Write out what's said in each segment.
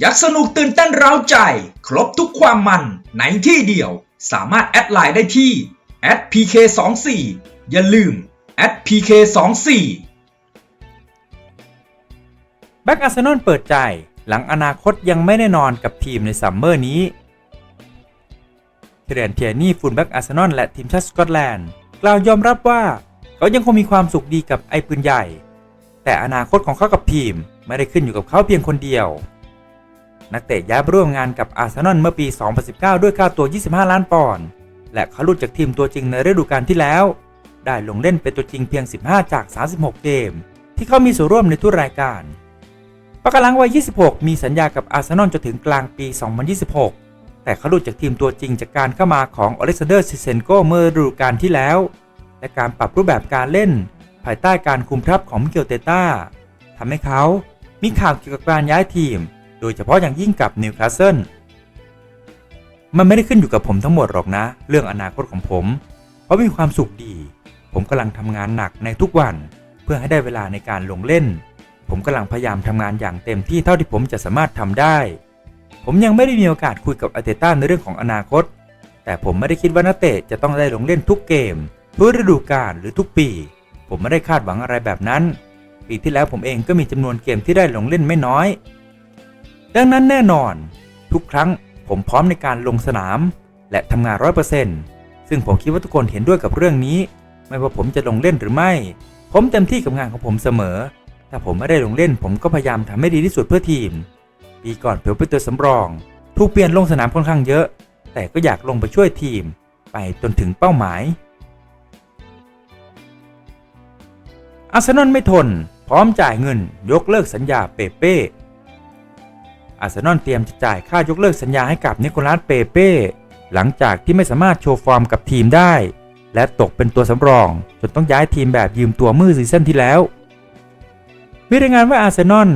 อยากสนุกตื่นเต้นเร้าใจ ครบทุกความมันในที่เดียว สามารถแอดไลน์ได้ที่ @pk24 อย่าลืม @pk24 แบ็กอาร์เซนอลเปิดใจ หลังอนาคตยังไม่แน่นอนกับทีมในซัมเมอร์นี้เทเรนเทียนี่ฟูลแบ็กอาร์เซนอลและทีมชาติสกอตแลนด์ กล่าวยอมรับว่าเขายังคงมีความสุขดีกับไอ้ปืนใหญ่ แต่อนาคตของเขากับทีมไม่ได้ขึ้นอยู่กับเขาเพียงคนเดียว นักเตะย้ายร่วมงานกับอาร์เซนอลเมื่อปี 2019 ด้วยค่าตัว 25 ล้านปอนด์ และเขาหลุดจากทีมตัวจริงในฤดูกาลที่แล้ว ได้ลงเล่นเป็นตัวจริงเพียง 15 จาก 36 เกม ที่เขามีส่วนร่วมในทุกรายการปากกาลังวัย 26 มีสัญญากับอาร์เซนอลจนถึงกลางปี 2026 แต่เขาหลุดจากทีมตัวจริงจากการเข้ามาของอเล็กซานเดอร์ซิเซนโกเมื่อฤดูกาลที่แล้ว และการปรับรูปแบบการเล่น ภายใต้การคุมทัพของมิเกลเตต้าทำให้เขามีข่าวเกี่ยวกับการย้ายทีม โดยเฉพาะอย่างยิ่งกับนิวคาสเซิลมันไม่ได้ขึ้นอยู่กับผมทั้งหมดหรอกนะ เรื่องอนาคตของผม เพราะมีความสุขดี ผมกำลังทำงานหนักในทุกวัน เพื่อให้ได้เวลาในการลงเล่น ผมกำลังพยายามทำงานอย่างเต็มที่เท่าที่ผมจะสามารถทำได้ ผมยังไม่ได้มีโอกาสคุยกับอาเตต้าในเรื่องของอนาคต แต่ผมไม่ได้คิดว่านักเตะจะต้องได้ลงเล่นทุกเกมทุกฤดูกาลหรือทุกปี ผมไม่ได้คาดหวังอะไรแบบนั้น ปีที่แล้วผมเองก็มีจำนวนเกมที่ได้ลงเล่นไม่น้อย ดังนั้นแน่นอน ทุกครั้งผมพร้อมในการลงสนาม และทำงานร้อยเปอร์เซ็นต์ซึ่งผมคิดว่าทุกคนเห็นด้วยกับเรื่องนี้ ไม่ว่าผมจะลงเล่นหรือไม่ ผมเต็มที่กับงานของผมเสมอ ถ้าผมไม่ได้ลงเล่น ผมก็พยายามทำให้ดีที่สุดเพื่อทีม ปีก่อนเผมเป็นตัวสำรอง ถูกเปลี่ยนลงสนามค่อนข้างเยอะ แต่ก็อยากลงไปช่วยทีม ไปจนถึงเป้าหมายอาร์เซนอลไม่ทน พร้อมจ่ายเงินยกเลิกสัญญาเปเป้ อาร์เซนอลเตรียมจะจ่ายค่ายกเลิกสัญญาให้กับนิโคลัสเปเป้หลังจากที่ไม่สามารถโชว์ฟอร์มกับทีมได้ และตกเป็นตัวสำรอง จนต้องย้ายทีมแบบยืมตัวเมื่อซีซั่นที่แล้ว มีรายงานว่าอาร์เซนอล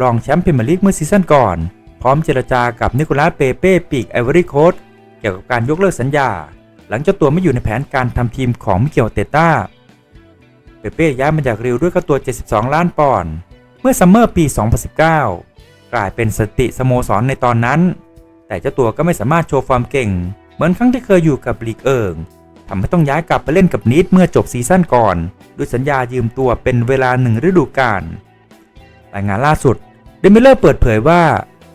รองแชมป์พรีเมียร์ลีกเมื่อซีซั่นก่อน พร้อมเจรจากับนิโคลัสเปเป้ปีกไอวอรี่โคสต์เกี่ยวกับการยกเลิกสัญญา หลังเจ้าตัวไม่อยู่ในแผนการทำทีมของมิเกลเตต้าเปเป้ย้ายมาจากริวด้วยค่าตัว 72 ล้านปอนด์เมื่อซัมเมอร์ปี 2019 กลายเป็นสติสโมสรในตอนนั้น แต่เจ้าตัวก็ไม่สามารถโชว์ฟอร์มเก่ง เหมือนครั้งที่เคยอยู่กับลีกเอิงทำให้ต้องย้ายกลับไปเล่นกับนีดเมื่อจบซีซั่นก่อนด้วยสัญญายืมตัวเป็นเวลาหนึ่งฤดูกาลรายงานล่าสุดเดมิเลอร์เปิดเผยว่า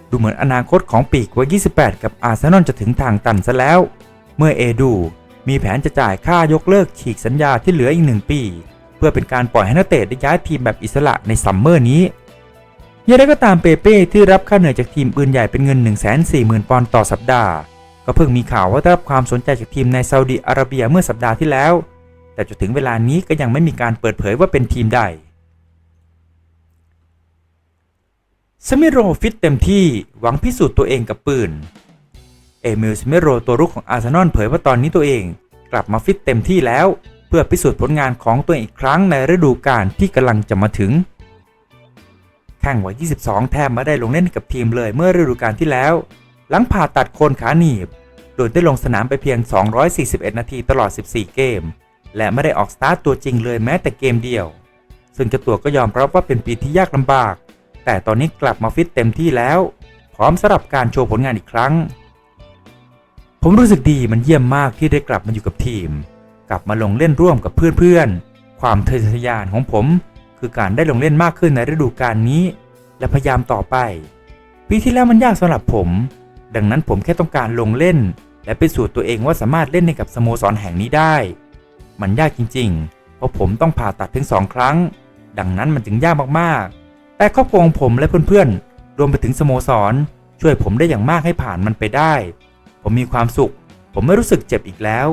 ดูเหมือนอนาคตของปีกวัย 28 กับอาร์เซนอลจะถึงทางตันซะแล้ว เมื่อเอดูมีแผนจะจ่ายค่ายกเลิกฉีกสัญญาที่เหลืออีกหนึ่งปี เพื่อเป็นการปล่อยให้นักเตะได้ย้ายทีมแบบอิสระในซัมเมอร์นี้ ย่างไรก็ตามเปเป้ที่รับค่าเหนื่อยจากทีมปืนใหญ่เป็นเงิน 140,000 ปอนด์ต่อสัปดาห์ ก็เพิ่งมีข่าวว่าได้รับความสนใจจากทีมในซาอุดิอาระเบียเมื่อสัปดาห์ที่แล้ว แต่จนถึงเวลานี้ก็ยังไม่มีการเปิดเผยว่าเป็นทีมใดสมิโรฟิตเต็มที่หวังพิสูจน์ตัวเองกับปืน เอมิลสมิโรตัวรุกของอาร์เซนอลเผยว่าตอนนี้ตัวเองกลับมาฟิตเต็มที่แล้ว เพื่อพิสูจน์ผลงานของตัวเองอีกครั้งในฤดูกาลที่กำลังจะมาถึง แข่งวัย 22 แทบไม่ได้ลงเล่นกับทีมเลยเมื่อฤดูกาลที่แล้ว หลังผ่าตัดโคนขาหนีบ โดยได้ลงสนามไปเพียง 241 นาทีตลอด 14 เกม และไม่ได้ออกสตาร์ตตัวจริงเลยแม้แต่เกมเดียว ซึ่งเจ้าตัวก็ยอมรับว่าเป็นปีที่ยากลำบาก แต่ตอนนี้กลับมาฟิตเต็มที่แล้ว พร้อมสำหรับการโชว์ผลงานอีกครั้ง ผมรู้สึกดีมันเยี่ยมมากที่ได้กลับมาอยู่กับทีม กลับมาลงเล่นร่วมกับเพื่อนๆความทะเยอทะยานของผม คือการได้ลงเล่นมากขึ้นในฤดูกาลนี้ และพยายามต่อไป ปีที่แล้วมันยากสำหรับผม ดังนั้นผมแค่ต้องการลงเล่น และพิสูจน์ตัวเองว่าสามารถเล่นในกับสโมสรแห่งนี้ได้ มันยากจริงๆ เพราะผมต้องผ่าตัดถึงสองครั้ง ดังนั้นมันจึงยากมากๆ แต่ครอบครัวของผมและเพื่อนๆ รวมไปถึงสโมสร ช่วยผมได้อย่างมากให้ผ่านมันไปได้ ผมมีความสุข ผมไม่รู้สึกเจ็บอีกแล้ว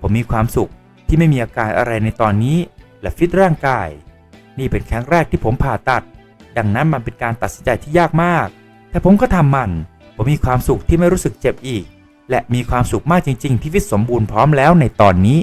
ผมมีความสุขที่ไม่มีอาการอะไรในตอนนี้ และฟิตร่างกาย นี่เป็นครั้งแรกที่ผมผ่าตัด ดังนั้นมันเป็นการตัดสินใจที่ยากมาก แต่ผมก็ทำมัน ผมมีความสุขที่ไม่รู้สึกเจ็บอีก และมีความสุขมากจริง ๆ ที่ฟิตสมบูรณ์พร้อมแล้วในตอนนี้